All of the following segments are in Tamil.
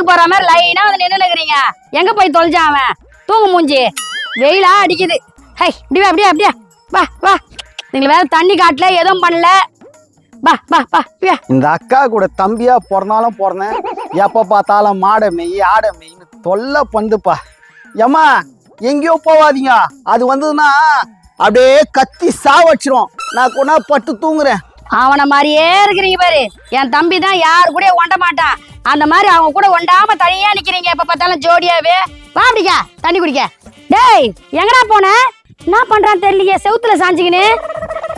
ஸ்கூலுக்கு போற மாதிரி லைனா வந்து நின்று நிக்கிறீங்க. எங்க போய் தொலைஞ்சான் அவன்? தூங்கு மூஞ்சி. வெயிலா அடிக்குது. ஹை இப்படி அப்படியே அப்படியே வா வா. நீங்க வேற தண்ணி காட்டல எதுவும் பண்ணல. வா வா வா இப்படி வா. இந்த அக்கா கூட தம்பியா பிறந்தாலும் பிறந்தேன். எப்ப பார்த்தாலும் மாடை மெய் ஆடை மெய்ன்னு தொல்லை பண்ணுப்பா ஏம்மா எங்கேயோ போவாதீங்க. அது வந்ததுன்னா அப்படியே கத்தி சாவச்சிரும் நான் கொண்டா பட்டு தூங்குறேன். அவன மாதிரியே இருக்கிறீங்க பாரு. என் தம்பி தான் யாரு கூட ஒண்ட மாட்டான். அந்த மாதிரி அவங்க கூட ஒண்டாம தனியா நிக்கிறீங்க. எப்ப பார்த்தாலும் ஜோடியாவே. வா அப்படிக்கா தண்ணி குடிக்க. டேய் எங்கடா போன? என்ன பண்றான்னு தெரியலையே செவுத்துல சாஞ்சிக்கின்னு.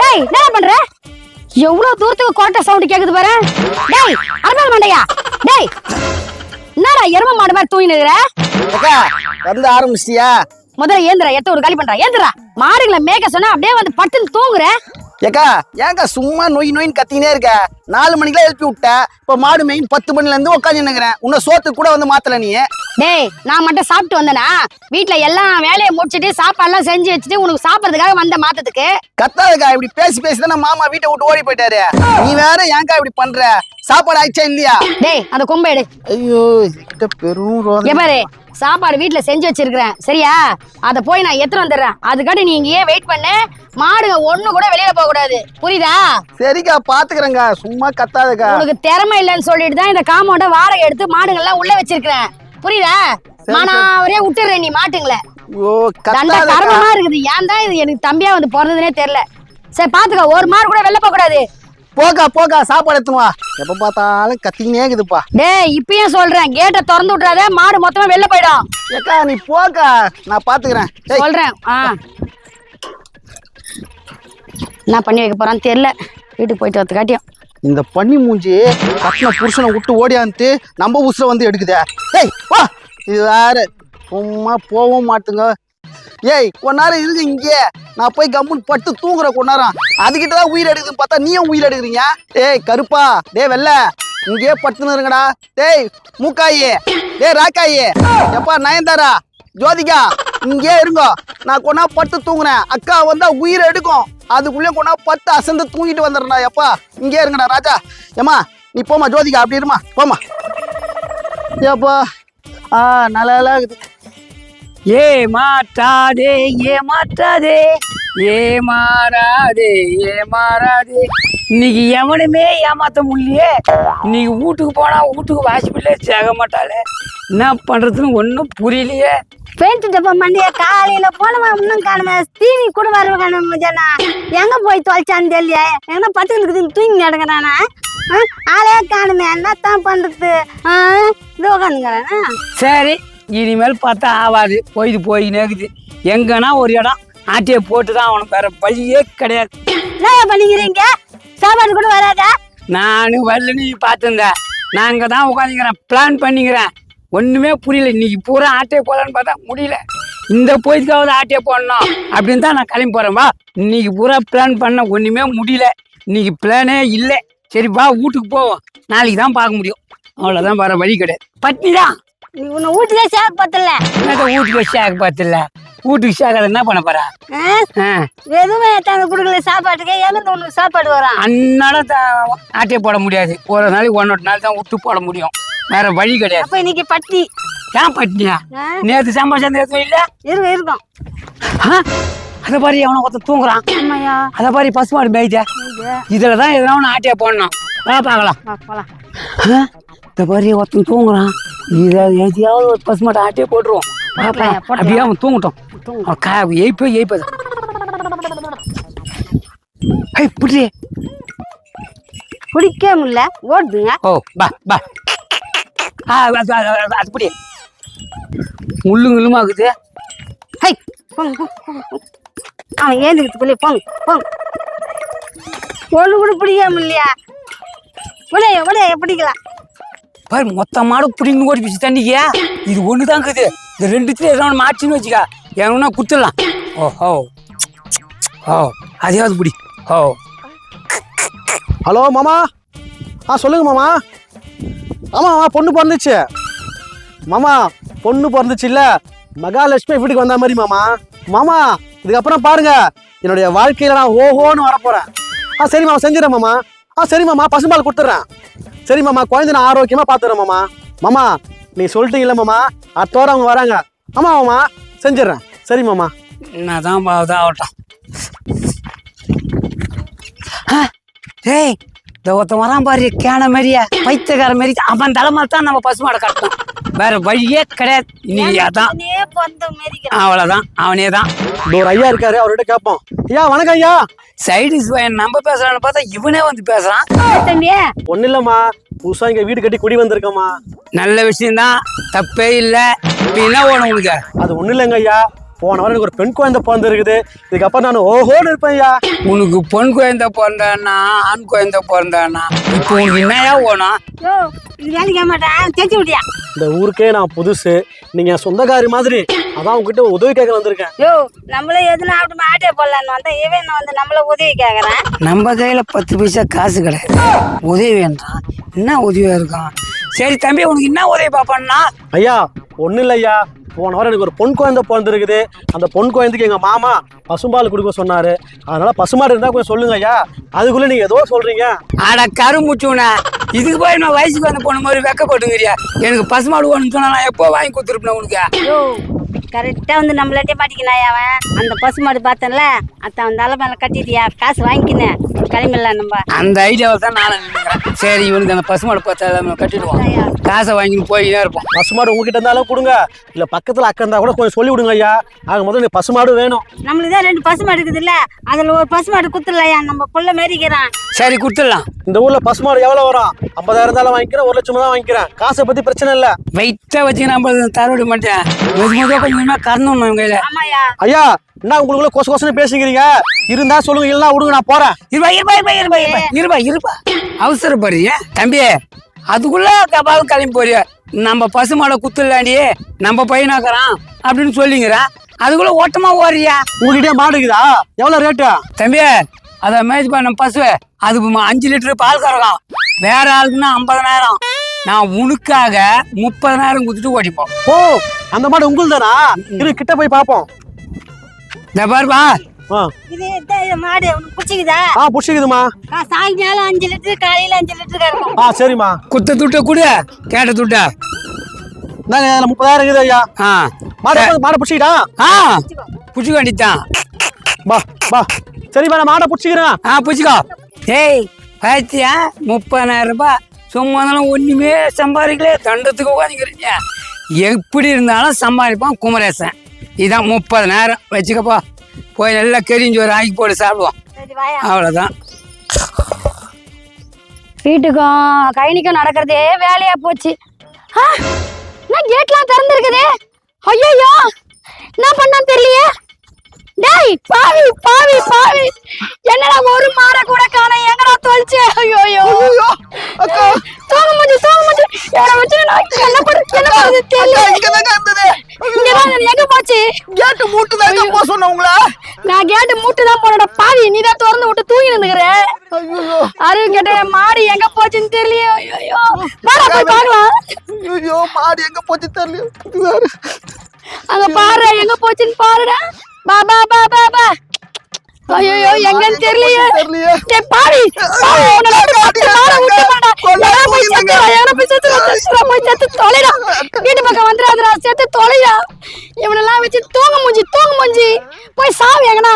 டேய் என்ன பண்ற? எவ்வளவு தூரத்துக்கு கோட்டை சவுண்ட் கேக்குது பாரு. டேய் அரபால் மண்டையா? டேய் என்னடா எரும மாடு மாதிரி தூங்கி நிக்கிற அக்கா வந்து ஆரம்பிச்சிட்டியா? முதல்ல ஏந்திரா எத்த ஒரு காலி பண்றா. ஏந்திரா மாடுகளை மேய்க்க சொன்னா அப்படியே வந்து பட்டுன்னு தூங்குற. ஏக்கா ஏங்கா சும்மா நொய் நொயின்னு கத்தினே இருக்க. நாலு மணிக்கெல்லாம் எழுப்பி விட்ட. இப்போ மாடு மெயின் பத்து மணில இருந்து உட்காந்து நிக்கிறேன் உன்னை சோத்துக்கு கூட வந்து மாத்தல நீ. டேய் நான் மட்டும் சாப்பிட்டு வந்தேனா? வீட்ல எல்லா வேலையை முடிச்சிட்டு சாப்பாடுலாம் செஞ்சு வச்சுட்டு உனக்கு சாப்பிட்றதுக்காக வந்த மாத்தத்துக்கு? கத்தாதக்கா இப்படி பேசி பேசி தானே மாமா வீட்டை விட்டு ஓடி போயிட்டாரு. நீ வேற ஏன்க்கா இப்படி பண்ற? சாப்பாடு ஆயிடுச்சா இல்லையா? டேய் அந்த கொம்பை எடு. ஐயோ பெரும். பாரு சாப்பாடு வீட்ல செஞ்சு வச்சிருக்கிறேன். சரியா? அத போய் நான் எடுத்துட்டு வந்துடுறேன். அதுக்காட்டி நீ இங்கேயே வெயிட் பண்ணு. மாடுங்க ஒண்ணு கூட வெளியில போக கூடாது. புரியுதா? சரிக்கா பாத்துக்கிறேங்க சும்மா கத்தாதக்கா. உனக்கு திறமை இல்லைன்னு சொல்லிட்டு தான் இந்த காம்பவுண்ட வாடகை எடுத்து மாடுங்கள்லாம் உள்ள வச்சிருக்கிறேன். புரியுதா? மானாவரே விட்டுறேன் நீ மாட்டுங்கள. தண்ட கர்மமா இருக்குது. ஏன் தான் இது எனக்கு தம்பியா வந்து பிறந்ததுனே தெரியல. சரி பாத்துக்க. ஒரு மாடு கூட வெளில போக கூடாது. போக்கா போக்கா சாப்பாடு எடுத்துன்னு வா. எப்ப பார்த்தாலும் கத்திக்கினே இருக்குதுப்பா. டேய் இப்பயும் சொல்றேன் கேட்டை திறந்து விட்றாத மாடு மொத்தமா வெளில போயிடும். ஏக்கா நீ போக்கா நான் பாத்துக்கிறேன். ஏய், சொல்றேன் ஆ. என்ன பண்ணி வைக்க போறான்னு தெரியல. வீட்டுக்கு போயிட்டு வரது காட்டியும் இந்த பன்னி மூஞ்சி கட்டின புருஷனை விட்டு ஓடியாந்துட்டு நம்ம உசுர வந்து எடுக்குதே. ஏய் வா. இது வேற. சும்மா போகவும் மாட்டுங்க. ஏய் கொஞ்ச நேரம் இருக்கு இங்கே நான் போய் கம்முன்னு பட்டு தூங்குற கொஞ்ச நேரம். அதுக்கிட்ட தான் உயிர் எடுக்குதுன்னு பார்த்தா நீயும் உயிர் எடுக்கிறீங்க? ஏய் கருப்பா டே வெள்ள. இங்கேயே பட்டுன்னு இருங்கடா. டேய் மூக்காயே. டேய் ராக்காயே. எப்பா நயன்தாரா? ஜோதிகா இங்கே இருங்கோ. நான் கொண்டா பட்டு தூங்குறேன். அக்கா வந்தா உயிர் எடுக்கும். அதுக்குள்ளே கொண்டா பட்டு அசந்து தூங்கிட்டு வந்துடுறா எப்பா. இங்கே இருங்கடா ராஜா. ஏம்மா நீ போம்மா ஜோதிகா அப்படி இருமா. போம்மா. ஏப்பா ஆ நல்லா இருக்குது. ஏமாற்றாதே ஏமாற்றாதே. ஏமாறாதே ஏமாறாதே. இன்னைக்கு எவனுமே ஏமாத்த முடியலையே. இன்னைக்கு வீட்டுக்கு போனா வீட்டுக்கு வாசிப்பில்லே சேக மாட்டாளே. என்ன பண்றதுன்னு ஒன்றும் புரியலையே. பெயிண்ட் டப்பா மண்டிய காலையில போனவன் இன்னும் காணுமே தீனி கூட வர காணும் ஜனா எங்க போய் தொலைச்சான்னு தெரியல எங்க பத்து இருக்குது தூங்கி கிடக்குறானா ஆ, ஆளே காணுமே என்னத்தான் பண்றது? இதோ உட்காந்துக்கிறானா சரி இனிமேல் பார்த்தா ஆகாது போயிது போயின்னு இருக்குது. எங்கன்னா ஒரு இடம் ஆட்டியை போட்டு தான் அவனுக்கு வேற வழியே கிடையாது. என்ன பண்ணிக்கிறீங்க? சாப்பாடு கூட வராதா? நானும் வரலன்னு பார்த்துருந்தேன் நான் அங்கே தான் உட்காந்துக்கிறேன். பிளான் பண்ணிக்கிறேன். ஒன்றுமே புரியல. இன்னைக்கு பூரா ஆட்டையை போடலான்னு பார்த்தா முடியல. இந்த போயிதுக்காவது ஆட்டையை போடணும். அப்படின்னு தான் நான் கிளம்பி போகிறேன் வா. இன்னைக்கு பூரா பிளான் பண்ண ஒன்றுமே முடியல. இன்னைக்கு பிளானே இல்லை. சரி வா வீட்டுக்கு போவோம். நாளைக்கு தான் பார்க்க முடியும். அவ்வளோதான் வர வழி கிடையாது. பட்னி தான் நீ உன்னை வீட்டுக்கே சேர் பத்தல. என்னத்த வீட்டுக்கு ஷேக் பார்த்துல வீட்டுக்கு அதை என்ன பண்ண போறா? எதுவுமே தாங்க கொடுக்கல சாப்பாட்டுக்கு எங்க உனக்கு சாப்பாடு வரான் அன்னால ஆட்டையை போட முடியாது. ஒரு நாளைக்கு ஒன்னொரு நாள் தான் விட்டு போட முடியும். வேற வழி கிடையாது. அப்ப இன்னைக்கு பட்டி. ஏன் பட்னியா ஆ, நேற்று சம்பாஷம் எதுவும் இல்லை? இருக்கும். இருக்கும் அதை பாரு அவனை ஒருத்தன் தூங்குறான். அதை பாரு பசுமாடு மேய்ச்ச இதில் தான் எதனா ஒன்று ஆட்டையை போடணும். வா பார்க்கலாம். இந்த பாரு ஒருத்தன் தூங்குறான். இதை எதையாவது ஒரு பசுமாட்டை ஆட்டையை போட்டுருவோம். பார்க்கலாம். அப்படியே அவன் தூங்கட்டும். தூங்கு. அவன் கா எய்ப்போ எய்ப்பது ஐ புடி பிடிக்க முடியல. ஓடுதுங்க. ஓ பா பா. ஆ அது புடி முள்ளு முள்ளுமாக்குது ஹை போங்க. அவன் ஏந்துக்கிறதுக்குள்ளே போங்க போங்க. ஒன்று கூட பிடிக்காம இல்லையா விடைய விடைய பிடிக்கலாம். பாரு மொத்த மாடு பிடிங்கி ஓடி பிடிச்சி தண்ணிக்கியா இது ஒன்று தான் இருக்குது இந்த ரெண்டுத்துல எதனா மாற்றின்னு வச்சுக்கா. எவனா குத்துடலாம் ஓ ஹோ. ஓ அதையாவது பிடி. ஓ ஹலோ மாமா. ஆ சொல்லுங்க மாமா. ஆமாம் மாமா பொண்ணு பிறந்துச்சு. மாமா பொண்ணு பிறந்துச்சு இல்லை. மகாலட்சுமி வீட்டுக்கு வந்த மாதிரி மாமா. மாமா இதுக்கப்புறம் பாருங்க. என்னுடைய வாழ்க்கையில் நான் ஓஹோன்னு வரப்போகிறேன் ஆ சரி மாமா செஞ்சிடறேன் மாமா. ஆ சரி மாமா பசும்பால் கொடுத்துட்றேன். சரி மாமா குழந்தை நான் ஆரோக்கியமா பார்த்துறேன் மாமா. மாமா நீ சொல்லிட்டீங்களா மாமா? அத்தோட அவங்க வராங்க. ஆமா மாமா செஞ்சிடறேன். சரி மாமா. நான் தான் ஆகட்டும். ஆ, இந்த ஒருத்தன் வரான் பாரு கேன மாரியா பைத்தியக்கார மாரி அவன் தலைமையில தான் நம்ம பசுமாடை கட்டணும். வேற வழியே கிடையாது. நீ அதான். அவ்வளோதான் அவனே தான் ஒரு ஐயா இருக்காரு அவர்கிட்ட கேட்போம். ஐயா வணக்கம் ஐயா. சைடிஸ் பையன் நம்ம பேசுறான்னு பார்த்தா இவனே வந்து பேசுறான். தம்பி ஒன்றும் இல்லைம்மா புதுசாக இங்கே வீடு கட்டி குடி வந்திருக்கம்மா. நல்ல விஷயம்தான் தப்பே இல்லை. என்ன வேணும் உனக்கு அது ஒன்றும் இல்லைங்க ஐயா. போன வாரம் எனக்கு ஒரு பெண் குழந்தை பிறந்திருக்குது. இதுக்கப்புறம் நான் ஓஹோன்னு இருப்பேன் ஐயா. உனக்கு பொன் குழந்தை பிறந்தானா ஆண் குழந்தை பிறந்தானா? இப்போ உனக்கு என்னையா வேணும்? வேலைக்கு மாட்டேன் தேய்ச்சி விட்டியா? இந்த ஊருக்கே நான் புதுசு. நீங்கள் சொந்தக்காரி மாதிரி. அதான் உங்ககிட்ட உதவி கேட்க வந்திருக்கேன். யோ நம்மளே எதுனா அப்படி ஆட்டே போடலான்னு வந்தா இவன் வந்து நம்மள உதவி கேக்குறான்? நம்ம கையில் பத்து பைசா காசு கிடையாது. உதவி வேண்டாம். என்ன உதவியா இருக்கும் சரி தம்பி உனக்கு என்ன உதவி பாப்பான்னா? ஐயா ஒன்றும் இல்லை ஐயா போன வாரம் எனக்கு ஒரு பொன் குழந்தை பிறந்திருக்குது. அந்த பொன் குழந்தைக்கு எங்கள் மாமா பசும்பால் கொடுக்க சொன்னார். அதனால பசுமாடு இருந்தால் கொஞ்சம் சொல்லுங்க ஐயா. அதுக்குள்ளே நீங்கள் ஏதோ சொல்கிறீங்க ஆட கருமுச்சுன இதுக்கு போய் நான் வயசுக்கு வந்து போன மாதிரி வெக்கப்பட்டுங்கிறியா எனக்கு பசுமாடு வேணும்னு சொன்னா நான் எப்போ வாங்கி கொடுத்துருப்பேன் உனக்கு? யோ கரெக்டா வந்து நம்மளாட்டே மாட்டிக்கினாய் அவன்? அந்த பசுமாடு பார்த்தேன்ல அத்தான் அந்த அலை மேல கட்டிட்டியா? காசு வாங்கிக்கினேன். கிளம்பிடலாம் நம்ம. அந்த ஐடியாவில் தான் நான் சரி இவனுக்கு அந்த பசுமாடு பார்த்தா நம்ம கட்டிடுவோம். காசை வாங்கின்னு போயினே இருப்போம். பசுமாடு உங்ககிட்ட இருந்தாலும் கொடுங்க. இல்லை பக்கத்தில் அக்கா இருந்தால் கூட கொஞ்சம் சொல்லி விடுங்க ஐயா. ஆக முதல்ல எனக்கு பசுமாடு வேணும். நம்மளுக்கு தான் ரெண்டு பசுமாடு இருக்குது இல்ல அதுல ஒரு பசுமாடு குத்துலையா நம்ம புள்ள மாரிக்கிறான். சரி கொடுத்துடலாம். இந்த ஊரில் பசுமாடு எவ்வளோ வரும்? ஐம்பதாயிரம் இருந்தாலும் வாங்கிக்கிறேன் ஒரு லட்சம் தான் வாங்கிக்கிறேன். காசை பற்றி பிரச்சனை இல்லை. வெயிட்டாக வச்சு நம்ம தரவிட மாட்டேன். கொஞ்சமாக கறந்துடணும் இவங்க கையில் ஆமாயா ஐயா என்ன உங்களுக்குள்ள கொசு கொசுன்னு பேசிக்கிறீங்க? இருந்தா சொல்லுங்க இல்லைன்னா விடுங்க நான் போறேன். இருபா இருபா இருபா இருபா இருபா இருபா இருபா அவசரப்படுறிய தம்பி அதுக்குள்ள கபால் கிளம்பி போறிய? நம்ம பசுமாடை குத்துலாண்டி நம்ம பையனாக்குறான் அப்படின்னு சொல்லிங்கிறான் அதுக்குள்ள ஓட்டமா ஓடுறியா? உங்ககிட்ட மாடு இருக்குதா? எவ்வளவு ரேட்டு? தம்பி அதை மேய்ச்சி பண்ண பசு அது அஞ்சு லிட்டரு பால் கறக்கும். வேற ஆளுக்குன்னா ஐம்பதனாயிரம். நான் உனக்காக முப்பதனாயிரம் கொடுத்துட்டு ஓடிப்போம். ஓ அந்த மாடு உங்கள் தானா இரு கிட்ட போய் பார்ப்போம் இந்த பாருப்பா ஆ. இது இது மாடு? பிடிச்சிக்குதா? ஆ புடிச்சிக்குதுமா சாயங்காலம் அஞ்சு லிட்டர் காலையில அஞ்சு லிட்டர் கறக்கும் ஆ சரிம்மா. குத்த துட்ட கொடு கேட்ட துட்ட. நாங்க முப்பதாயிரம் இருக்குது ஐயா. ஆ. மாடு மாடை பிடிச்சிக்கிட்டா? ஆ புடிச்சு வேண்டித்தான் பா பா சரிம்மா நான் மாடை பிடிச்சிக்கிறேன். ஆ புடிச்சுக்கோ. ஏய் பாத்தியா முப்பதாயிரம் ரூபாய். சும்மா இருந்தாலும் ஒண்ணுமே சம்பாதிக்கல. தண்டத்துக்கு உட்காந்துக்கிறீங்க எப்படி இருந்தாலும் சம்பாதிப்பான் குமரேசன். இதான் முப்பதனாயிரம் வச்சுக்கப்பா. போய் நல்லா கெரிஞ்சோறு ஆக்கி போட்டு சாப்பிடுவோம். அவ்வளோதான் வீட்டுக்கும் கைனிக்கும் நடக்கிறதே வேலையா போச்சு. ஆ, என்ன கேட்லாம் திறந்துருக்குதே? ஐயோ என்ன பண்ணான்னு தெரியலையே. டேய் பாவி பாவி பாவி. என்னடா ஒரு மாட கூட காண தொலைச்சே ஐயோ ஐயோ. தூங்க முடிஞ்சு தூங்க முடிஞ்சு எவனை வச்சு நான் என்ன பண்றது என்ன பண்றது தெரியல. இங்கதான் இருக்கு. எங்க போச்சு? கேட்டு மூட்டு தாங்க போக சொன்ன உங்களா. நான் கேட்டு மூட்டு தான் போனோட பாவி நீ தான் திறந்து விட்டு தூங்கி நின்னுக்கிற அறிவு கேட்ட மாடு எங்க போச்சுன்னு தெரியலையே. ஐயோ வாடா போய் பார்க்கலாம். ஐயோ மாடு எங்க போச்சு தெரியல அங்க பாரு எங்க போச்சுன்னு பாருடா. பா பா பா பா பா ஐயோ எங்கன்னு தெரியலையே தெரியலையே. டேய் பாவி பாவி உன்னை நம்பி பத்து மாடை விட்டு போடா. எங்கடா போய் செத்துடா, எங்கடா போய் செத்துடா, செத்துடா, போய் செத்து தொலைடா. வீட்டு பக்கம் வந்துடாதடா, செத்து தொலைடா. இவனெல்லாம் வச்சு தூங்க மூஞ்சி தூங்க மூஞ்சி போய் சாவு எங்கனா